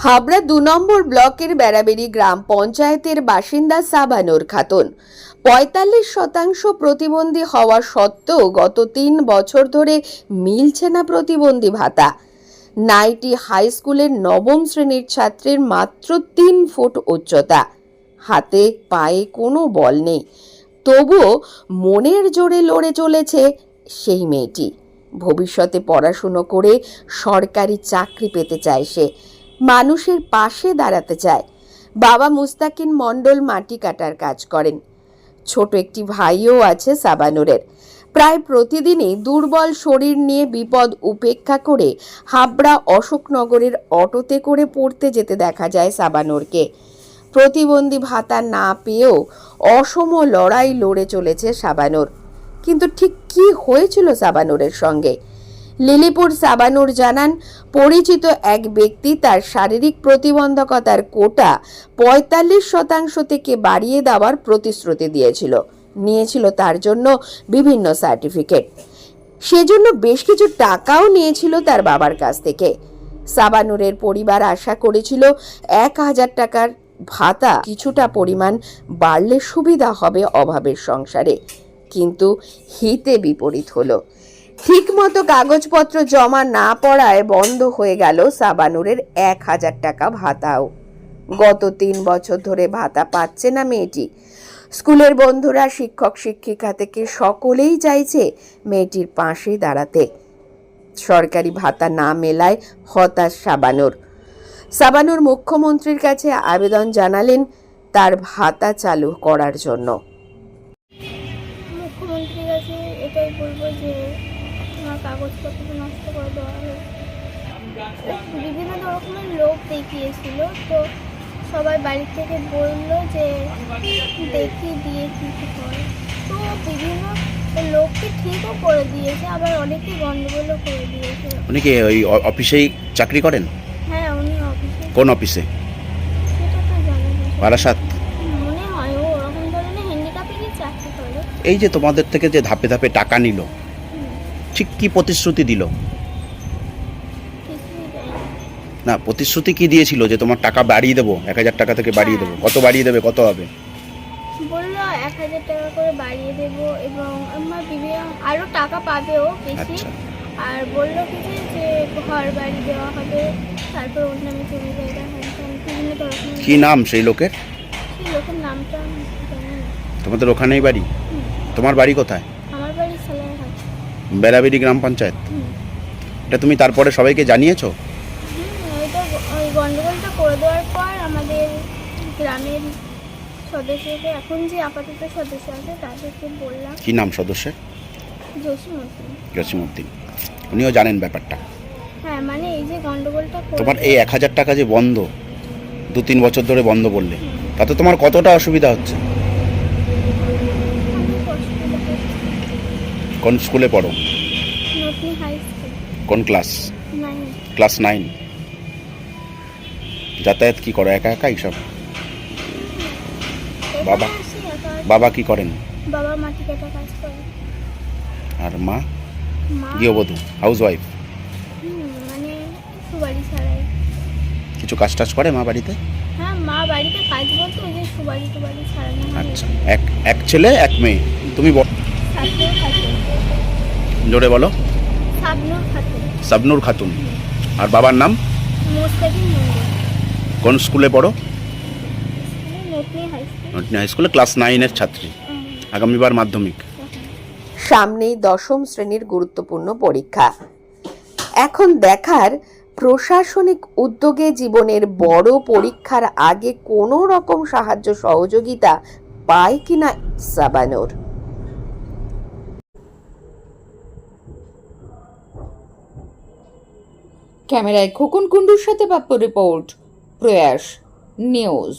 হাবড়া দু নম্বর ব্লকের বেড়াবেড়ি গ্রাম পঞ্চায়েতের বাসিন্দা সাবানুর খাতুন। পঁয়তাল্লিশ শতাংশ প্রতিবন্ধী হওয়া সত্ত্বেও গত তিন বছর ধরে মিলছে না প্রতিবন্ধী ভাতা। নাইটি হাই স্কুলের নবম শ্রেণির ছাত্রের মাত্র তিন ফুট উচ্চতা। হাতে, পায়ে কোনো বল নেই। তবুও মনের জোরে লড়ে চলেছে সেই মেয়েটি। ভবিষ্যতে পড়াশুনো করে সরকারি চাকরি পেতে চায় সে। মানুষের পাশে দাঁড়াতে চায়। বাবা মুস্তাকিন মণ্ডল মাটি কাটার কাজ করেন। ছোট একটি ভাইও আছে সাবানুরের। প্রায় প্রতিদিনই দুর্বল শরীর নিয়ে বিপদ উপেক্ষা করে হাবড়া অশোকনগরের অটোতে করে পড়তে যেতে দেখা যায় সাবানুরকে। প্রতিবন্ধী ভাতা না পেয়েও অসম লড়াই লড়ে চলেছে সাবানুর। কিন্তু ঠিক কি হয়েছিল সাবানুরের সঙ্গে? লিলিপুর সাবানুর জানান, পরিচিত এক ব্যক্তি তার শারীরিক প্রতিবন্ধকতার কোটা পঁয়তাল্লিশ শতাংশ থেকে বাড়িয়ে দেওয়ার প্রতিশ্রুতি দিয়েছিল। নিয়েছিল তার জন্য বিভিন্ন সার্টিফিকেট। সেজন্য বেশ কিছু টাকাও নিয়েছিল তার বাবার কাছ থেকে। সাবানুরের পরিবার আশা করেছিল, এক হাজার টাকার ভাতা কিছুটা পরিমাণ বাড়লে সুবিধা হবে অভাবের সংসারে। কিন্তু হিতে বিপরীত হলো। ঠিকমতো কাগজপত্র জমা না পড়ায় বন্ধ হয়ে গেল সাবানুরের এক হাজার টাকা ভাতাও। গত তিন বছর ধরে ভাতা পাচ্ছে না মেয়েটি। স্কুলের বন্ধুরা, শিক্ষক, শিক্ষিকা থেকে সকলেই চাইছে মেয়েটির পাশে দাঁড়াতে। সরকারি ভাতা না মেলায় হতাশ সাবানুর। সাবানুর মুখ্যমন্ত্রীর কাছে আবেদন জানালেন তার ভাতা চালু করার জন্য। মুখ্যমন্ত্রীর কাছে এটাই বলব যে আমার কাগজপত্র নষ্ট করে দেওয়া হয়েছে। বিভিন্ন রকমের লোক দেখিয়েছিল তো সবাই বাড়ি থেকে বলল যে দেখি দিয়ে কি কি করে। তো বিভিন্ন লোককে ঠিকও করে দিয়েছে আবার অনেকে গন্ডগোলও করে দিয়েছে। উনি কি ওই অফিসেই চাকরি করেন? হ্যাঁ উনি অফিসে। কোন অফিসে? সেটা তো জানা। বারাসাত। মনে হয় ও ওরকম ধরনের হ্যান্ডিক্যাপেরই চাকরি করে। এই যে তোমাদের থেকে যে ধাপে ধাপে টাকা নিল ঠিক কি প্রতিশ্রুতি দিল? না। প্রতিশ্রুতি কি দিয়েছিল যে তোমার টাকা বাড়িয়ে দেবো? এক হাজার টাকা থেকে বাড়িয়ে দেবো। কত বাড়িয়ে দেবে কত হবে? বলল এক হাজার টাকা করে বাড়িয়ে দেব এবং আমার বিভিন্ন আরও টাকা পাবেও বেশি। আচ্ছা। আর বলল কি যে যে ঘর বাড়ি দেওয়া হবে তারপর অন্যান্য জমি জায়গা বিভিন্ন ধরনের কি নাম সেই লোকের? সেই লোকের নামটা তোমাদের ওখানেই বাড়ি? তোমার বাড়ি কোথায়? আমার বাড়ি বেড়াবেড়ি গ্রাম পঞ্চায়েত। এটা তুমি তারপরে সবাইকে জানিয়েছো? হুম, ওইটা ওই গন্ডগোলটা করে দেওয়ার পর আমাদের গ্রামের সদস্যকে এখন যে আপাতত সদস্য আছে তাদেরকে বললাম। কি নাম সদস্যের? জসিমুদ্দিন উনিও জানেন ব্যাপারটা। হ্যাঁ মানে এই যে গন্ডগোলটা করে তোমার এই এক হাজার টাকা যে বন্ধ দু তিন বছর ধরে বন্ধ বললে তাতে তোমার কতটা অসুবিধা হচ্ছে অনেক অসুবিধা হচ্ছে। কোন স্কুলে পড়ো? কোন ক্লাস ক্লাস নাইন যাতায়াত কি করো? একা একাই সব? বাবা? বাবা কি করেন? বাবা মাটি কাটা কাজ করে। আর মা? গৃহবধূ? হাউস ওয়াইফ মানে ছাড়াই। কিছু কাজ টাজ করে মা বাড়িতে? হ্যাঁ মা বাড়িতে কাজ বলতে ওই যে সুবাড়ি টুবাড়ি ছাড়ানো আচ্ছা এক এক ছেলে এক মেয়ে। তুমি জোরে বলো। সাবনুর খাতুন। আর বাবার নাম? কোন স্কুলে পড়ো? হাই স্কুলে। ক্লাস নাইনের ছাত্রী। আগামীবার মাধ্যমিক। সামনেই দশম শ্রেণির গুরুত্বপূর্ণ পরীক্ষা। এখন দেখার প্রশাসনিক উদ্যোগে জীবনের বড় পরীক্ষার আগে কোনো রকম সাহায্য সহযোগিতা পায় কিনা সাবানোর। ক্যামেরায় খোকন কুণ্ডুর সাথে পাপ্প রিপোর্ট প্রয়াস নিউজ।